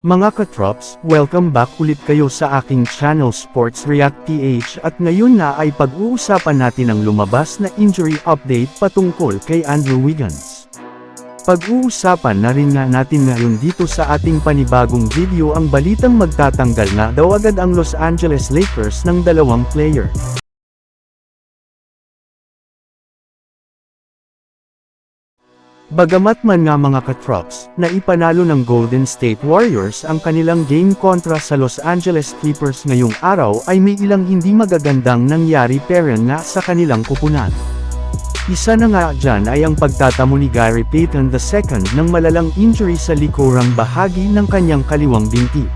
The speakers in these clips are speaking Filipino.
Mga katrops, welcome back ulit kayo sa aking channel Sports React PH at ngayon na ay pag-uusapan natin ang lumabas na injury update patungkol kay Andrew Wiggins. Pag-uusapan na rin nga natin ngayon dito sa ating panibagong video ang balitang magtatanggal na daw agad ang Los Angeles Lakers ng dalawang player. Bagamat man nga mga katrops, na ipanalo ng Golden State Warriors ang kanilang game kontra sa Los Angeles Clippers ngayong araw ay may ilang hindi magagandang nangyari pero nga sa kanilang kupunan. Isa na nga dyan ay ang pagtatamo ni Gary Payton II ng malalang injury sa likurang bahagi ng kanyang kaliwang binti.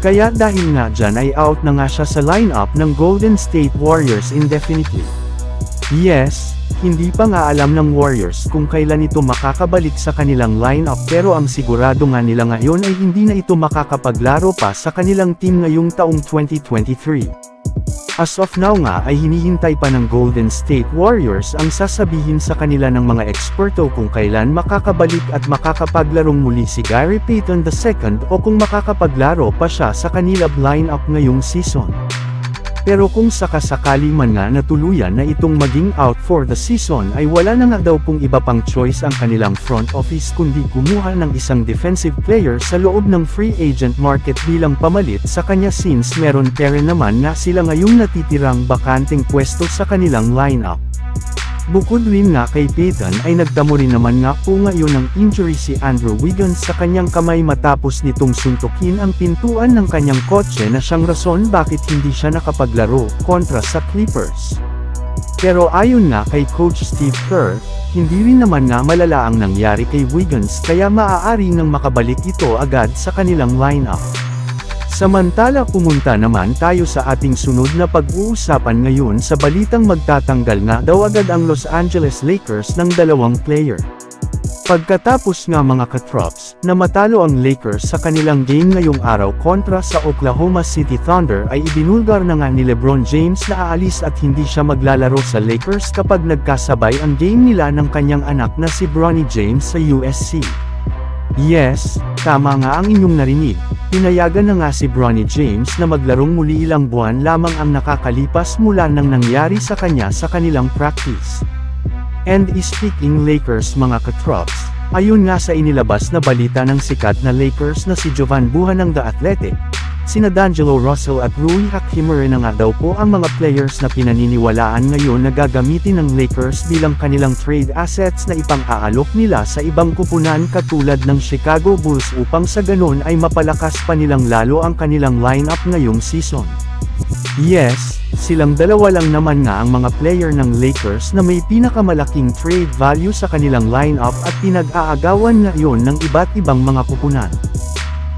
Kaya dahil nga dyan ay out na nga siya sa lineup ng Golden State Warriors indefinitely. Yes, hindi pa nga alam ng Warriors kung kailan ito makakabalik sa kanilang lineup pero ang sigurado nga nila ngayon ay hindi na ito makakapaglaro pa sa kanilang team ngayong taong 2023. As of now nga ay hinihintay pa ng Golden State Warriors ang sasabihin sa kanila ng mga eksperto kung kailan makakabalik at makakapaglarong muli si Gary Payton II o kung makakapaglaro pa siya sa kanila lineup ngayong season. Pero kung sakasakali man nga na tuluyan na itong maging out for the season ay wala na nga daw pong iba pang choice ang kanilang front office kundi kumuha ng isang defensive player sa loob ng free agent market bilang pamalit sa kanya since meron pere naman nga sila ngayong natitirang bakanting pwesto sa kanilang lineup. Bukod rin nga kay Peyton ay nagdamo rin naman nga po ngayon ng injury si Andrew Wiggins sa kanyang kamay matapos nitong suntukin ang pintuan ng kanyang kotse na siyang rason bakit hindi siya nakapaglaro kontra sa Clippers. Pero ayon nga kay Coach Steve Kerr, hindi rin naman nga malala ang nangyari kay Wiggins kaya maaari nang makabalik ito agad sa kanilang lineup. Samantala pumunta naman tayo sa ating sunod na pag-uusapan ngayon sa balitang magtatanggal nga daw agad ang Los Angeles Lakers ng dalawang player. Pagkatapos nga mga katrops, na matalo ang Lakers sa kanilang game ngayong araw kontra sa Oklahoma City Thunder ay ibinulgar na nga ni Lebron James na aalis at hindi siya maglalaro sa Lakers kapag nagkasabay ang game nila ng kanyang anak na si Bronny James sa USC. Yes, tama nga ang inyong narinig. Pinayagan na nga si Bronny James na maglarong muli ilang buwan lamang ang nakakalipas mula nang nangyari sa kanya sa kanilang practice. And speaking Lakers mga katrops, ayun nga sa inilabas na balita ng sikat na Lakers na si Jovan Buhan ng The Athletic, sina D'Angelo Russell at Rui Hachimura na nga daw po ang mga players na pinaniniwalaan ngayon na gagamitin ng Lakers bilang kanilang trade assets na ipang-aalok nila sa ibang kupunan katulad ng Chicago Bulls upang sa ganon ay mapalakas pa nilang lalo ang kanilang lineup ngayong season. Yes, silang dalawa lang naman nga ang mga player ng Lakers na may pinakamalaking trade value sa kanilang lineup at pinag-aagawan ngayon ng iba't ibang mga kupunan.